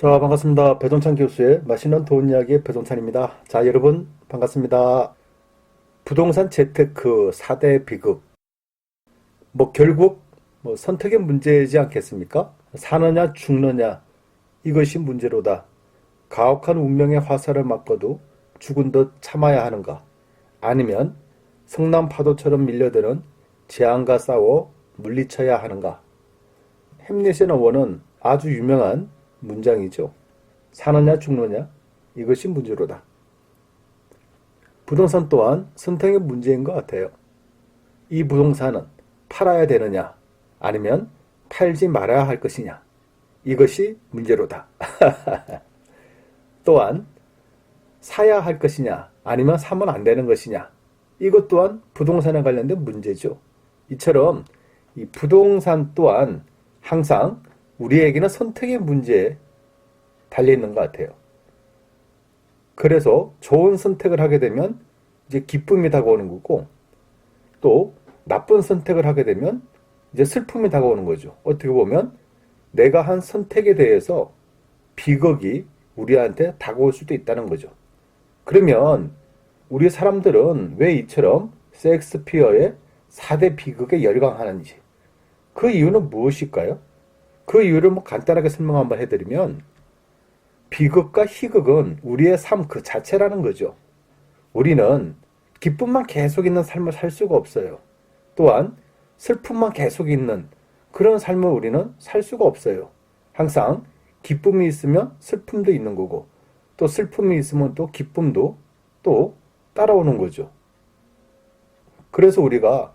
자, 반갑습니다. 배동찬 교수의 맛있는 돈 이야기의 배동찬입니다. 자, 여러분, 반갑습니다. 부동산 재테크 4대 비극. 뭐, 결국, 뭐, 선택의 문제이지 않겠습니까? 사느냐, 죽느냐. 이것이 문제로다. 가혹한 운명의 화살을 맞고도 죽은 듯 참아야 하는가? 아니면 성남 파도처럼 밀려드는 재앙과 싸워 물리쳐야 하는가? 햄릿의 어원은 아주 유명한 문장이죠. 사느냐 죽느냐 이것이 문제로다. 부동산 또한 선택의 문제인 것 같아요. 이 부동산은 팔아야 되느냐 아니면 팔지 말아야 할 것이냐 이것이 문제로다. 또한 사야 할 것이냐 아니면 사면 안 되는 것이냐 이것 또한 부동산에 관련된 문제죠. 이처럼 이 부동산 또한 항상 우리에게는 선택의 문제에 달려 있는 것 같아요. 그래서 좋은 선택을 하게 되면 이제 기쁨이 다가오는 거고 또 나쁜 선택을 하게 되면 이제 슬픔이 다가오는 거죠. 어떻게 보면 내가 한 선택에 대해서 비극이 우리한테 다가올 수도 있다는 거죠. 그러면 우리 사람들은 왜 이처럼 섹스피어의 4대 비극에 열광하는지 그 이유는 무엇일까요? 그 이유를 뭐 간단하게 설명 한번 해드리면 비극과 희극은 우리의 삶 그 자체라는 거죠. 우리는 기쁨만 계속 있는 삶을 살 수가 없어요. 또한 슬픔만 계속 있는 그런 삶을 우리는 살 수가 없어요. 항상 기쁨이 있으면 슬픔도 있는 거고 또 슬픔이 있으면 또 기쁨도 또 따라오는 거죠. 그래서 우리가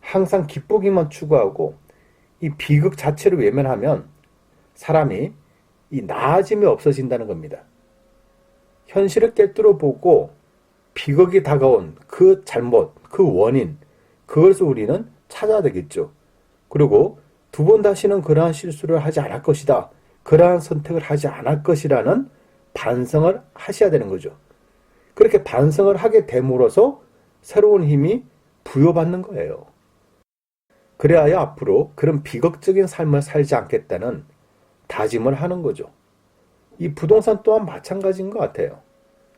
항상 기쁘기만 추구하고 이 비극 자체를 외면하면 사람이 이 나아짐이 없어진다는 겁니다. 현실을 깨뜨려 보고 비극이 다가온 그 잘못, 그 원인, 그것을 우리는 찾아야 되겠죠. 그리고 두 번 다시는 그러한 실수를 하지 않을 것이다. 그러한 선택을 하지 않을 것이라는 반성을 하셔야 되는 거죠. 그렇게 반성을 하게 됨으로써 새로운 힘이 부여받는 거예요. 그래야 앞으로 그런 비극적인 삶을 살지 않겠다는 다짐을 하는 거죠. 이 부동산 또한 마찬가지인 것 같아요.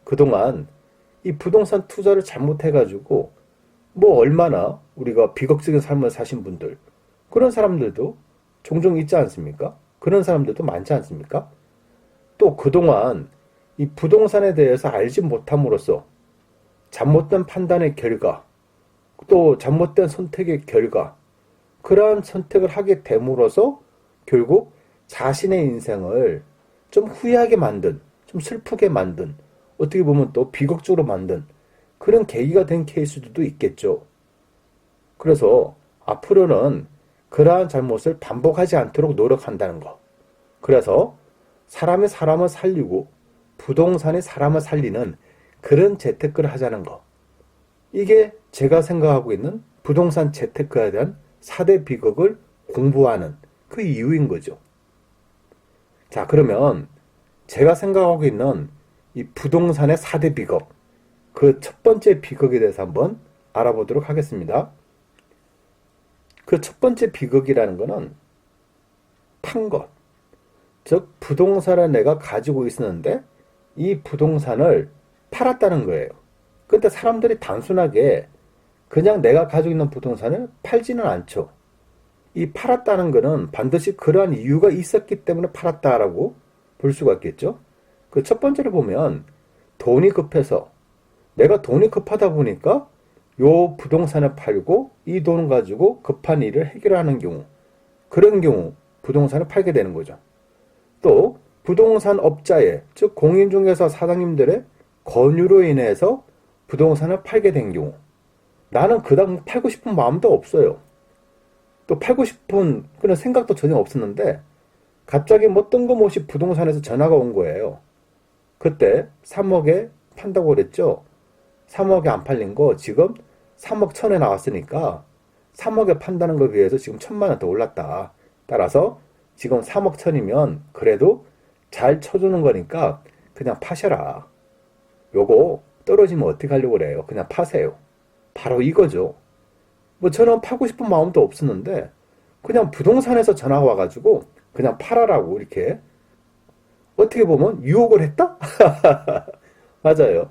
그동안 이 부동산 투자를 잘못해가지고 뭐 얼마나 우리가 비극적인 삶을 사신 분들 그런 사람들도 종종 있지 않습니까? 그런 사람들도 많지 않습니까? 또 그동안 이 부동산에 대해서 알지 못함으로써 잘못된 판단의 결과 또 잘못된 선택의 결과 그러한 선택을 하게 됨으로써 결국 자신의 인생을 좀 후회하게 만든, 좀 슬프게 만든, 어떻게 보면 또 비극적으로 만든 그런 계기가 된 케이스들도 있겠죠. 그래서 앞으로는 그러한 잘못을 반복하지 않도록 노력한다는 거. 그래서 사람이 사람을 살리고 부동산이 사람을 살리는 그런 재테크를 하자는 거. 이게 제가 생각하고 있는 부동산 재테크에 대한 4대 비극을 공부하는 그 이유인 거죠. 자, 그러면 제가 생각하고 있는 이 부동산의 4대 비극, 그 첫 번째 비극에 대해서 한번 알아보도록 하겠습니다. 그 첫 번째 비극이라는 것은 판 것. 즉, 부동산을 내가 가지고 있었는데 이 부동산을 팔았다는 거예요. 근데 사람들이 단순하게 그냥 내가 가지고 있는 부동산을 팔지는 않죠. 이 팔았다는 것은 반드시 그러한 이유가 있었기 때문에 팔았다라고 볼 수가 있겠죠. 그 첫 번째를 보면 돈이 급해서 내가 돈이 급하다 보니까 요 부동산을 팔고 이 돈을 가지고 급한 일을 해결하는 경우 그런 경우 부동산을 팔게 되는 거죠. 또 부동산 업자의 즉 공인중개사 사장님들의 권유로 인해서 부동산을 팔게 된 경우 나는 그다음 팔고 싶은 마음도 없어요. 또 팔고 싶은 그런 생각도 전혀 없었는데 갑자기 뭐 뜬금없이 부동산에서 전화가 온 거예요. 그때 3억에 판다고 그랬죠. 3억에 안 팔린 거 지금 3억 천에 나왔으니까 3억에 판다는 거에 비해서 지금 천만 원 더 올랐다. 따라서 지금 3억 천이면 그래도 잘 쳐주는 거니까 그냥 파셔라. 요거 떨어지면 어떻게 하려고 그래요? 그냥 파세요. 바로 이거죠. 뭐 저는 파고 싶은 마음도 없었는데 그냥 부동산에서 전화가 와가지고 그냥 팔아라고 이렇게 어떻게 보면 유혹을 했다? 맞아요.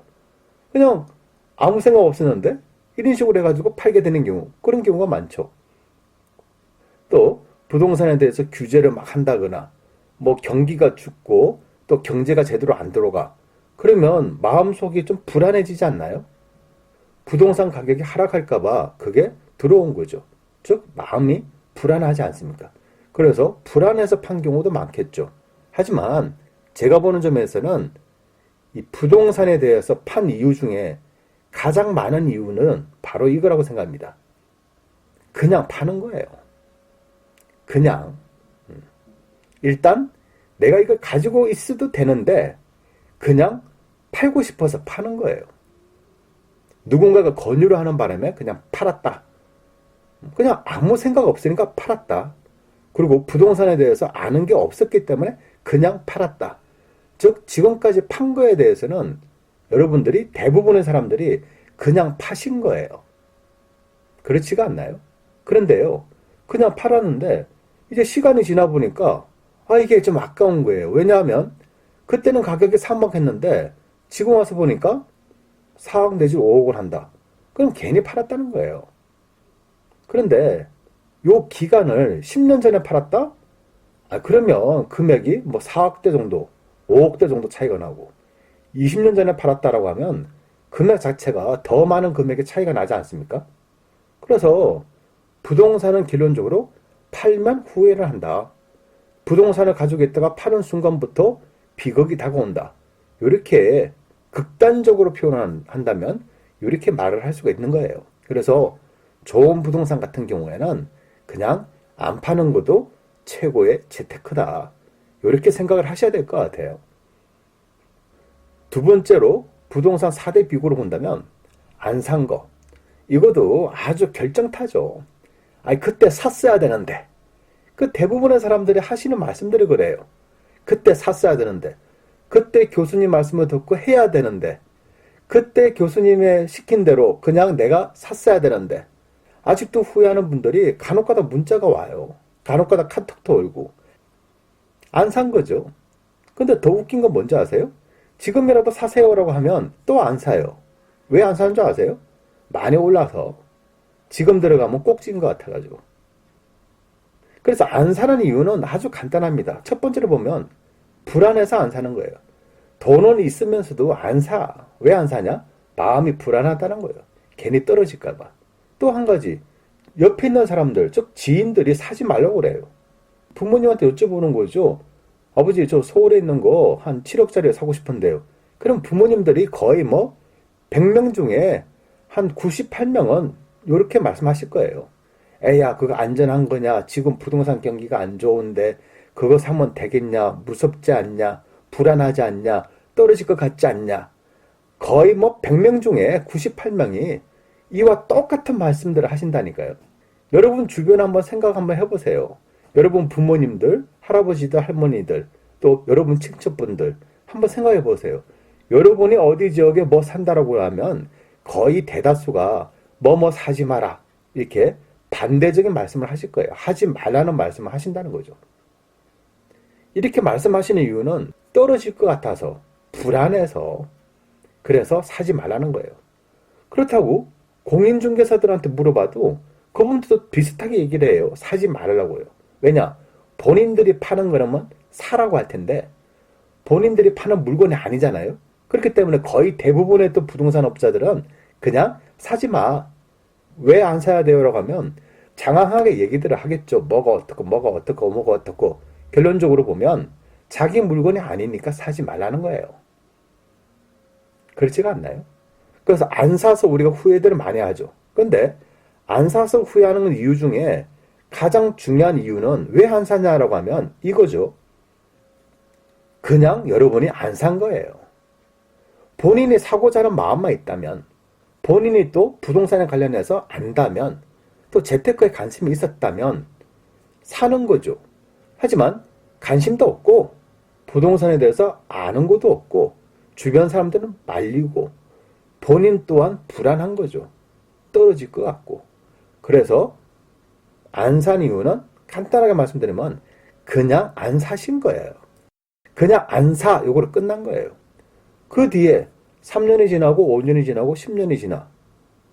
그냥 아무 생각 없었는데 이런 식으로 해가지고 팔게 되는 경우 그런 경우가 많죠. 또 부동산에 대해서 규제를 막 한다거나 뭐 경기가 죽고 또 경제가 제대로 안 들어가 그러면 마음속이 좀 불안해지지 않나요? 부동산 가격이 하락할까봐 그게 들어온 거죠. 즉 마음이 불안하지 않습니까? 그래서 불안해서 판 경우도 많겠죠. 하지만 제가 보는 점에서는 이 부동산에 대해서 판 이유 중에 가장 많은 이유는 바로 이거라고 생각합니다. 그냥 파는 거예요. 그냥 음. 일단 내가 이걸 가지고 있어도 되는데 그냥 팔고 싶어서 파는 거예요. 누군가가 권유를 하는 바람에 그냥 팔았다. 그냥 아무 생각 없으니까 팔았다. 그리고 부동산에 대해서 아는 게 없었기 때문에 그냥 팔았다. 즉 지금까지 판 거에 대해서는 여러분들이 대부분의 사람들이 그냥 파신 거예요. 그렇지가 않나요? 그런데요. 그냥 팔았는데 이제 시간이 지나 보니까 아 이게 좀 아까운 거예요. 왜냐하면 그때는 가격이 3억 했는데 지금 와서 보니까 4억 내지 5억을 한다. 그럼 괜히 팔았다는 거예요. 그런데 요 기간을 10년 전에 팔았다? 아, 그러면 금액이 뭐 4억대 정도, 5억대 정도 차이가 나고 20년 전에 팔았다라고 하면 금액 자체가 더 많은 금액의 차이가 나지 않습니까? 그래서 부동산은 결론적으로 팔면 후회를 한다. 부동산을 가지고 있다가 파는 순간부터 비극이 다가온다. 이렇게 극단적으로 표현한다면 이렇게 말을 할 수가 있는 거예요. 그래서 좋은 부동산 같은 경우에는 그냥 안 파는 것도 최고의 재테크다. 이렇게 생각을 하셔야 될 것 같아요. 두 번째로 부동산 4대 비구로 본다면 안 산 거. 이것도 아주 결정타죠. 아니, 그때 샀어야 되는데. 그 대부분의 사람들이 하시는 말씀들이 그래요. 그때 샀어야 되는데. 그때 교수님 말씀을 듣고 해야 되는데. 그때 교수님의 시킨 대로 그냥 내가 샀어야 되는데. 아직도 후회하는 분들이 간혹가다 문자가 와요. 간혹가다 카톡도 올고. 안 산 거죠. 근데 더 웃긴 건 뭔지 아세요? 지금이라도 사세요라고 하면 또 안 사요. 왜 안 사는 줄 아세요? 많이 올라서 지금 들어가면 꼭지인 것 같아가지고. 그래서 안 사는 이유는 아주 간단합니다. 첫 번째로 보면 불안해서 안 사는 거예요. 돈은 있으면서도 안 사. 왜 안 사냐? 마음이 불안하다는 거예요. 괜히 떨어질까봐. 또 한 가지. 옆에 있는 사람들, 즉 지인들이 사지 말라고 그래요. 부모님한테 여쭤보는 거죠. 아버지, 저 서울에 있는 거 한 7억짜리 사고 싶은데요. 그럼 부모님들이 거의 뭐 100명 중에 한 98명은 이렇게 말씀하실 거예요. 에야, 그거 안전한 거냐? 지금 부동산 경기가 안 좋은데 그거 사면 되겠냐? 무섭지 않냐? 불안하지 않냐? 떨어질 것 같지 않냐? 거의 뭐 100명 중에 98명이 이와 똑같은 말씀들을 하신다니까요. 여러분 주변 한번 생각 한번 해보세요. 여러분 부모님들, 할아버지들, 할머니들, 또 여러분 친척분들 한번 생각해 보세요. 여러분이 어디 지역에 뭐 산다라고 하면 거의 대다수가 뭐뭐 사지 마라 이렇게 반대적인 말씀을 하실 거예요. 하지 말라는 말씀을 하신다는 거죠. 이렇게 말씀하시는 이유는 떨어질 것 같아서 불안해서 그래서 사지 말라는 거예요. 그렇다고 공인중개사들한테 물어봐도 그분들도 비슷하게 얘기를 해요. 사지 말라고요. 왜냐? 본인들이 파는 거라면 사라고 할 텐데 본인들이 파는 물건이 아니잖아요. 그렇기 때문에 거의 대부분의 또 부동산 업자들은 그냥 사지 마. 왜 안 사야 돼요? 라고 하면 장황하게 얘기들을 하겠죠. 뭐가 어떻고, 뭐가 어떻고, 뭐가 어떻고. 결론적으로 보면 자기 물건이 아니니까 사지 말라는 거예요. 그렇지가 않나요? 그래서 안 사서 우리가 후회들을 많이 하죠. 근데 안 사서 후회하는 이유 중에 가장 중요한 이유는 왜 안 사냐라고 하면 이거죠. 그냥 여러분이 안 산 거예요. 본인이 사고자 하는 마음만 있다면, 본인이 또 부동산에 관련해서 안다면, 또 재테크에 관심이 있었다면, 사는 거죠. 하지만 관심도 없고, 부동산에 대해서 아는 것도 없고, 주변 사람들은 말리고, 본인 또한 불안한 거죠. 떨어질 것 같고. 그래서 안 산 이유는 간단하게 말씀드리면 그냥 안 사신 거예요. 그냥 안 사. 요거로 끝난 거예요. 그 뒤에 3년이 지나고 5년이 지나고 10년이 지나.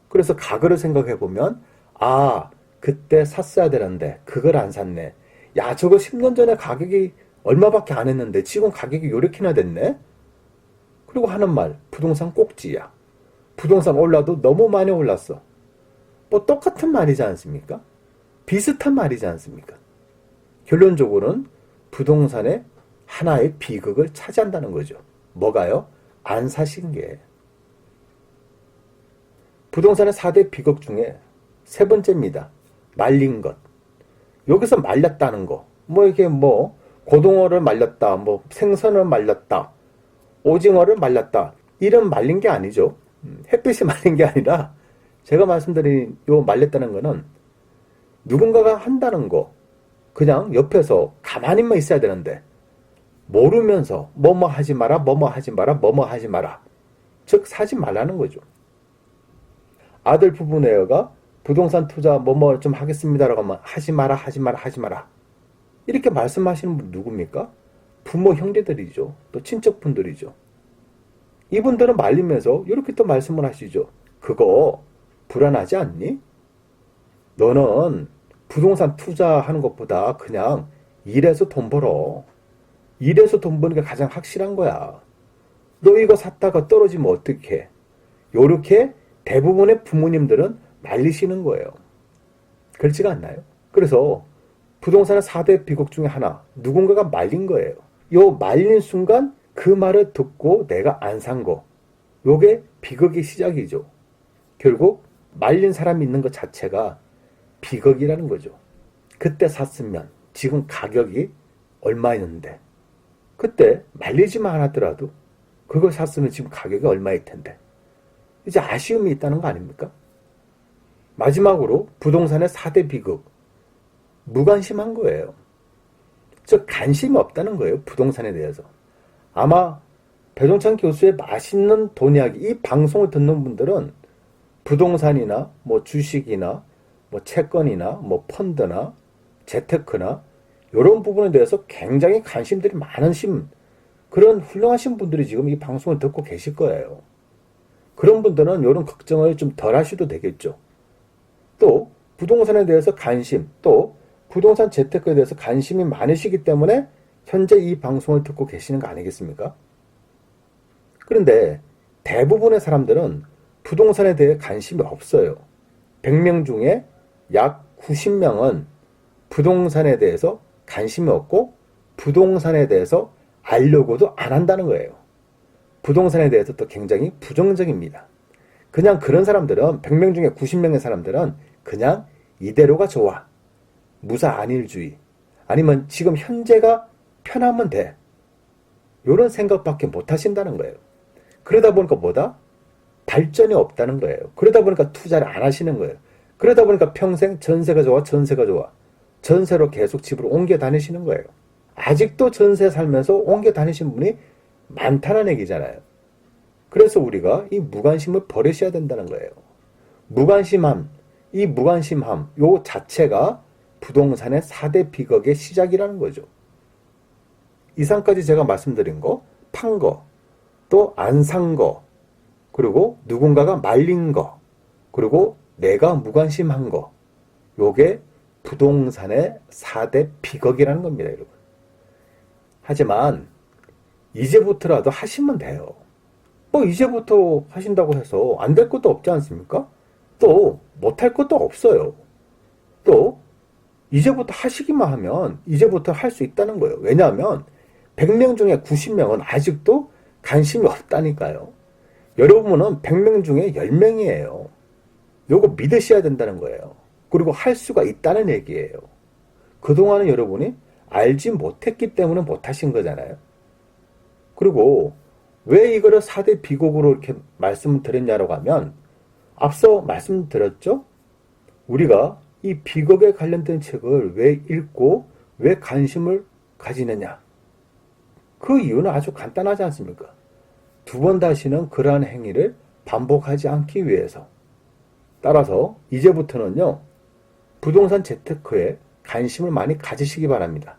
그래서 가거를 생각해 보면 아, 그때 샀어야 되는데 그걸 안 샀네. 야, 저거 10년 전에 가격이 얼마밖에 안 했는데 지금 가격이 요렇게나 됐네. 그리고 하는 말, 부동산 꼭지야. 부동산 올라도 너무 많이 올랐어. 뭐 똑같은 말이지 않습니까? 비슷한 말이지 않습니까? 결론적으로는 부동산의 하나의 비극을 차지한다는 거죠. 뭐가요? 안 사신 게. 부동산의 4대 비극 중에 세 번째입니다. 말린 것. 여기서 말렸다는 거. 뭐 이게 뭐 고등어를 말렸다, 뭐 생선을 말렸다, 오징어를 말렸다. 이런 말린 게 아니죠. 음, 햇빛이 말린 게 아니라 제가 말씀드린 요 말렸다는 거는 누군가가 한다는 거 그냥 옆에서 가만히만 있어야 되는데 모르면서 뭐뭐 하지 마라, 뭐뭐 하지 마라, 뭐뭐 하지 마라. 즉 사지 말라는 거죠. 아들 부부네가 부동산 투자 뭐 뭐 좀 하겠습니다라고 하면 하지 마라, 하지 마라, 하지 마라. 이렇게 말씀하시는 분 누굽니까? 부모 형제들이죠. 또 친척분들이죠. 이분들은 말리면서 이렇게 또 말씀을 하시죠. 그거 불안하지 않니? 너는 부동산 투자하는 것보다 그냥 일해서 돈 벌어. 일해서 돈 버는 게 가장 확실한 거야. 너 이거 샀다가 떨어지면 어떡해? 요렇게 대부분의 부모님들은 말리시는 거예요. 그렇지가 않나요? 그래서 부동산의 4대 비극 중에 하나, 누군가가 말린 거예요. 요 말린 순간 그 말을 듣고 내가 안 산 거. 요게 비극의 시작이죠. 결국 말린 사람이 있는 것 자체가 비극이라는 거죠. 그때 샀으면 지금 가격이 얼마였는데 그때 말리지만 않았더라도 그걸 샀으면 지금 가격이 얼마일 텐데 이제 아쉬움이 있다는 거 아닙니까? 마지막으로 부동산의 4대 비극 무관심한 거예요. 즉 관심이 없다는 거예요. 부동산에 대해서. 아마 배종찬 교수의 맛있는 돈 이야기 이 방송을 듣는 분들은 부동산이나 뭐 주식이나 뭐 채권이나 뭐 펀드나 재테크나 이런 부분에 대해서 굉장히 관심들이 많으신 그런 훌륭하신 분들이 지금 이 방송을 듣고 계실 거예요. 그런 분들은 이런 걱정을 좀 덜 하셔도 되겠죠. 또 부동산에 대해서 관심, 또 부동산 재테크에 대해서 관심이 많으시기 때문에 현재 이 방송을 듣고 계시는 거 아니겠습니까? 그런데 대부분의 사람들은 부동산에 대해 관심이 없어요. 100명 중에 약 90명은 부동산에 대해서 관심이 없고 부동산에 대해서 알려고도 안 한다는 거예요. 부동산에 대해서 또 굉장히 부정적입니다. 그냥 그런 사람들은 100명 중에 90명의 사람들은 그냥 이대로가 좋아. 무사 안일주의. 아니면 지금 현재가 편하면 돼. 이런 생각밖에 못 하신다는 거예요. 그러다 보니까 뭐다? 발전이 없다는 거예요. 그러다 보니까 투자를 안 하시는 거예요. 그러다 보니까 평생 전세가 좋아, 전세가 좋아. 전세로 계속 집으로 옮겨 다니시는 거예요. 아직도 전세 살면서 옮겨 다니신 분이 많다는 얘기잖아요. 그래서 우리가 이 무관심을 버리셔야 된다는 거예요. 무관심함, 이 무관심함, 요 자체가 부동산의 4대 비극의 시작이라는 거죠. 이상까지 제가 말씀드린 거, 판 거, 또 안 산 거, 그리고 누군가가 말린 거, 그리고 내가 무관심한 거, 요게 부동산의 4대 비극이라는 겁니다, 여러분. 하지만 이제부터라도 하시면 돼요. 뭐 이제부터 하신다고 해서 안 될 것도 없지 않습니까? 또 못할 것도 없어요. 또 이제부터 하시기만 하면 이제부터 할 수 있다는 거예요. 왜냐하면 100명 중에 90명은 아직도 관심이 없다니까요. 여러분은 100명 중에 10명이에요. 요거 믿으셔야 된다는 거예요. 그리고 할 수가 있다는 얘기예요. 그동안은 여러분이 알지 못했기 때문에 못하신 거잖아요. 그리고 왜 이거를 4대 비곡으로 이렇게 말씀을 드렸냐라고 하면 앞서 말씀드렸죠? 우리가 이 비극에 관련된 책을 왜 읽고 왜 관심을 가지느냐? 그 이유는 아주 간단하지 않습니까? 두 번 다시는 그러한 행위를 반복하지 않기 위해서. 따라서 이제부터는요, 부동산 재테크에 관심을 많이 가지시기 바랍니다.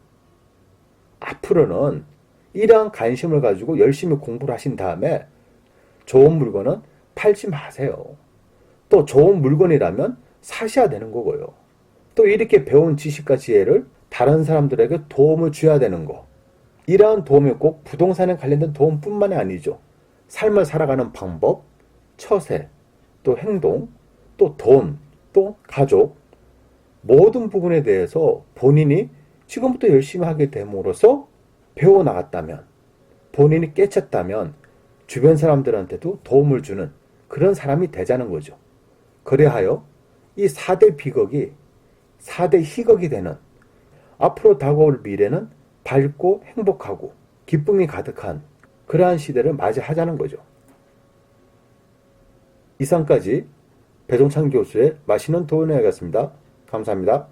앞으로는 이러한 관심을 가지고 열심히 공부를 하신 다음에 좋은 물건은 팔지 마세요. 또 좋은 물건이라면 사셔야 되는 거고요. 또 이렇게 배운 지식과 지혜를 다른 사람들에게 도움을 줘야 되는 거. 이러한 도움이 꼭 부동산에 관련된 도움뿐만이 아니죠. 삶을 살아가는 방법, 처세, 또 행동, 또 돈, 또 가족, 모든 부분에 대해서 본인이 지금부터 열심히 하게 됨으로써 배워나갔다면, 본인이 깨쳤다면, 주변 사람들한테도 도움을 주는 그런 사람이 되자는 거죠. 그래하여 이 4대 비극이 4대 희극이 되는 앞으로 다가올 미래는 밝고 행복하고 기쁨이 가득한 그러한 시대를 맞이하자는 거죠. 이상까지 배종찬 교수의 맛있는 도움이었습니다. 감사합니다.